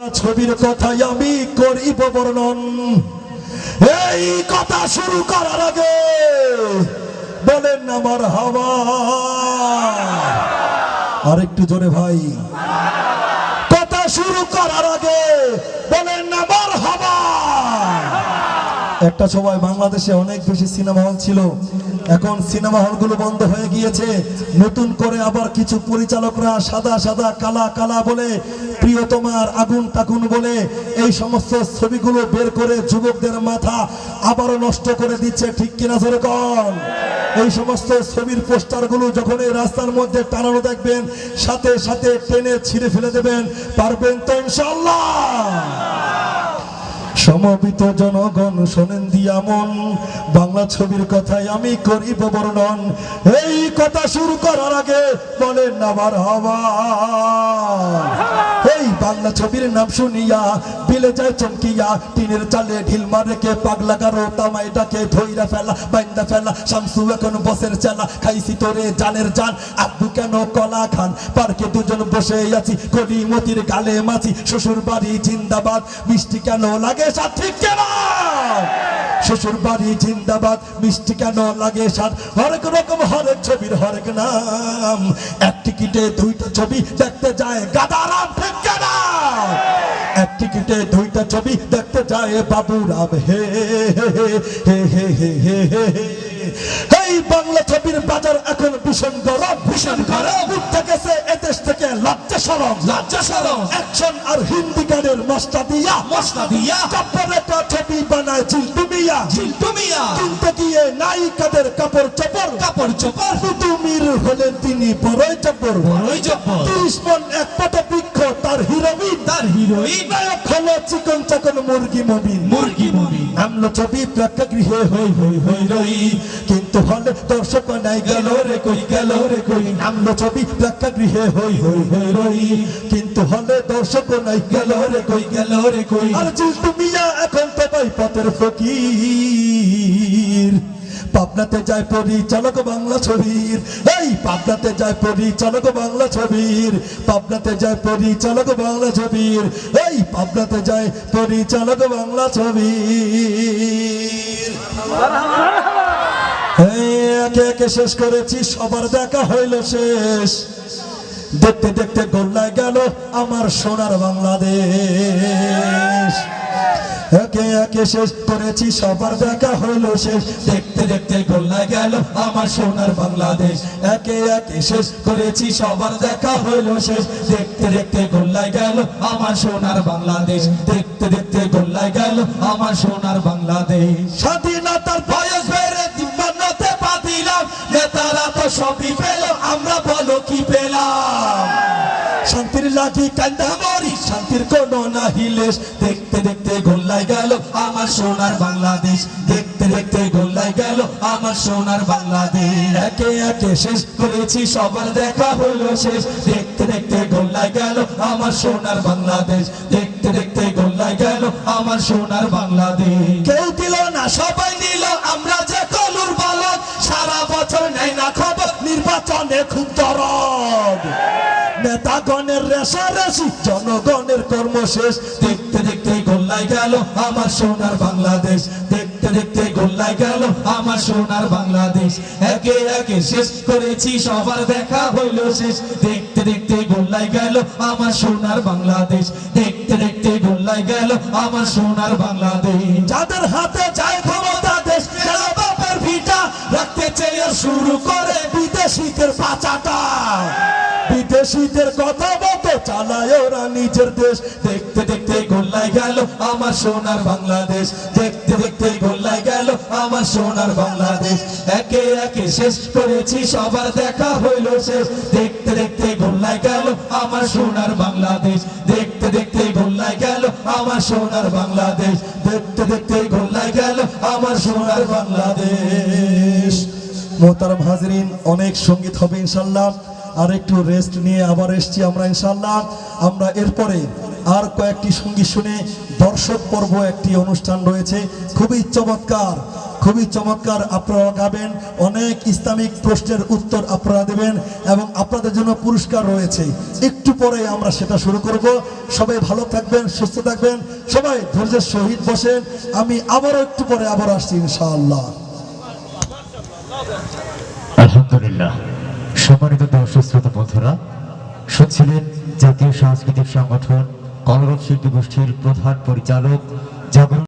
ছবির কথাই আমি করিব বর্ণন। এই কথা শুরু করার আগে বলেন আমার হাওয়া। আর একটু জোরে ভাই। কথা শুরু করার আগে বলেন আমার হাওয়া। একটা সময় বাংলাদেশে অনেক বেশি সিনেমা হল ছিল। এখন সিনেমা হলগুলো বন্ধ হয়ে গিয়েছে। নতুন করে আবার কিছু পরিচালকরা সাদা সাদা, কালা কালা বলে প্রিয়তমার আগুন তাগুন বলে এই সমস্ত ছবিগুলো বের করে যুবকদের মাথা আবারও নষ্ট করে দিচ্ছে। ঠিক কিনা ধরে কন এই সমস্ত ছবির পোস্টারগুলো যখন এই রাস্তার মধ্যে টানানো দেখবেন, সাথে সাথে টেনে ছিঁড়ে ফেলে দেবেন, পারবেন তো ইনশাল্লাহ সমবিত জনগণ, শোনেন দিয়া মন। বাংলা ছবির কথাই আমি করিব বর্ণন। এই কথা শুরু করার আগে বলেন আবার হওয়া। এই বাংলা ছবির নাম শুনিয়া বিলে যায় চমকিয়া, টিনের চালে ঢিল মারে কে, পাগলা কারও তামাই ডাকে, ধইরা ফেলা, বাইন্দা ফেলা, শামসু এখন বসের চালা, খাইছি তোরে জানের জান আব্বু কেন কলা খান? পার্কে দুজন বসে আছি কলি মতির গালে মাছি শ্বশুর বাড়ি জিন্দাবাদ, মিষ্টি কেন লাগে সাথ কেন শ্বশুর বাড়ি জিন্দাবাদ, মিষ্টি কেন লাগে সাত হরেক রকম, হরেক ছবির হরেক নাম। এক টিকিটে দুইটা ছবি দেখতে যায় গাদারাম ঠিকানা। এক টিকিটে দুইটা ছবি দেখতে যায় বাবুরাম। হে হে হে হে হে হে হে। এই বাংলা ছবির বাজার এখন ভীষণ গরম ভীষণ গরম। উঠতে গেছে সরম লজ্জা সরম অ্যাকশন আর হিন্দি গানের মশলা দিয়া। মশলা দিয়া। কাপড়েটা ছবি বানায় চিল্টু মিয়া। চিন্টু মিয়া। কিনতে গিয়ে নায়িকাদের কাপড় চোপড়। কাপড় চোপড়। কুতুমির হলেন তিনি বড়ই চপর বড়ই তিরিশ মন এক পট তার হিরোইন তার হিরোইন। নায়ক হলো চিকন চাকন মুরগি মবিন। মুরগি মুভি নামলো ছবি প্রেক্ষাগৃহে হই হই হই রই কিন্তু হলে দর্শক নাই গেল রে কই গেল রে কই। নামলো ছবি প্রেক্ষাগৃহে হই হই হই রই কিন্তু হলে দর্শক নাই গেল রে কই গেল রে কই। আর চিল্টু মিয়া এখন তো ভাই পথের ফকির। পাবনাতে যায় পরিচালক বাংলা ছবির। এই পাবনাতে যায় পরিচালক বাংলা ছবির। পাবনাতে যায় পরিচালক বাংলা ছবির। এই পাবনাতে যায় পরিচালক বাংলা ছবির। একে একে শেষ করেছি, সবার দেখা হইল শেষ। দেখতে দেখতে গোল্লায় গেল আমার সোনার বাংলাদেশ। একে একে শেষ করেছি, সবার দেখা হইল শেষ। দেখতে দেখতে গোল্লায় গেল আমার সোনার বাংলাদেশ। একে একে শেষ করেছি, সবার দেখা হইল শেষ। দেখতে দেখতে গোল্লায় গেল আমার সোনার বাংলাদেশ। দেখতে দেখতে গোল্লায় গেল আমার সোনার বাংলাদেশ। স্বাধীনতার বয়স বেড়ে তিপ্পান্নতে পা দিলাম নেতারা তো সবই পেল, আমরা বলো কি পেলাম? শান্তির লাগি কান্দা মরি, শান্তির কোনো নাহি লেশ। দেখতে দেখতে গোল্লাই গেল আমার সোনার বাংলাদেশ। দেখতে দেখতে গোল্লাই গেল আমার সোনার বাংলাদেশ। একে একে শেষ করেছি, সবার দেখা হলো শেষ। দেখতে দেখতে গোল্লাই গেল আমার সোনার বাংলাদেশ। দেখতে দেখতে গোল্লাই গেল আমার সোনার বাংলাদেশ। কেউ দিল না, সবাই নিল, আমরা যে কলুর বালক। সারা বছর নেই না খবর, নির্বাচনে খুব দরদ। নেতাগণের রেশারেশি, জনগণের কর্ম শেষ দেখতে দেখতে গোল্লাই গেল আমার সোনার বাংলাদেশ। দেখতে দেখতে গোল্লাই গেল আমার সোনার বাংলাদেশ। একে একে শেষ করেছি, সবার দেখা হইল শেষ। দেখতে দেখতে গোল্লাই গেল আমার সোনার বাংলাদেশ। দেখতে দেখতে গোল্লাই গেল আমার সোনার বাংলাদেশ। যাদের হাতে যায় ক্ষমতা দেশ যারা ভিটা রাখতে চেয়ে শুরু করে বিদেশিদের পাচাটা বিদেশিদের কথা মতো চালায় ওরা নিজের দেশ। দেখতে দেখতে গোল্লাই গেল আমার সোনার বাংলাদেশ। দেখতে দেখতে গোল্লাই গেল আমার সোনার বাংলাদেশ। একে একে শেষ করেছি, সবার দেখা হইল শেষ। দেখতে দেখতে গোল্লাই গেল আমার সোনার বাংলাদেশ। দেখতে দেখতে গোল্লাই গেল আমার সোনার বাংলাদেশ। দেখতে দেখতে গোল্লাই গেল আমার সোনার বাংলাদেশ। মোহতারাম হাজরিন, অনেক সংগীত হবে ইনশাল্লাহ। আর একটু রেস্ট নিয়ে আবার এসছি আমরা ইনশাল্লাহ আমরা এরপরে আর কয়েকটি সংগীত শুনে দর্শক পর্ব একটি অনুষ্ঠান রয়েছে। খুবই চমৎকার খুবই চমৎকার আপনারা গাবেন। অনেক ইসলামিক প্রশ্নের উত্তর আপনারা দেবেন এবং আপনাদের জন্য পুরস্কার রয়েছে। একটু পরে আমরা সেটা শুরু করব। সবাই ভালো থাকবেন, সুস্থ থাকবেন। সবাই ধৈর্যের শহীদ বসেন। আমি আবারও একটু পরে আবার আসছি ইনশাআল্লাহ। আলহামদুলিল্লাহ। সম্মানিত দর্শক শ্রোতা বন্ধুরা শুনছিলেন জাতীয় সাংস্কৃতিক সংগঠন কলরব শিল্পী গোষ্ঠীর প্রধান পরিচালক জাগরণ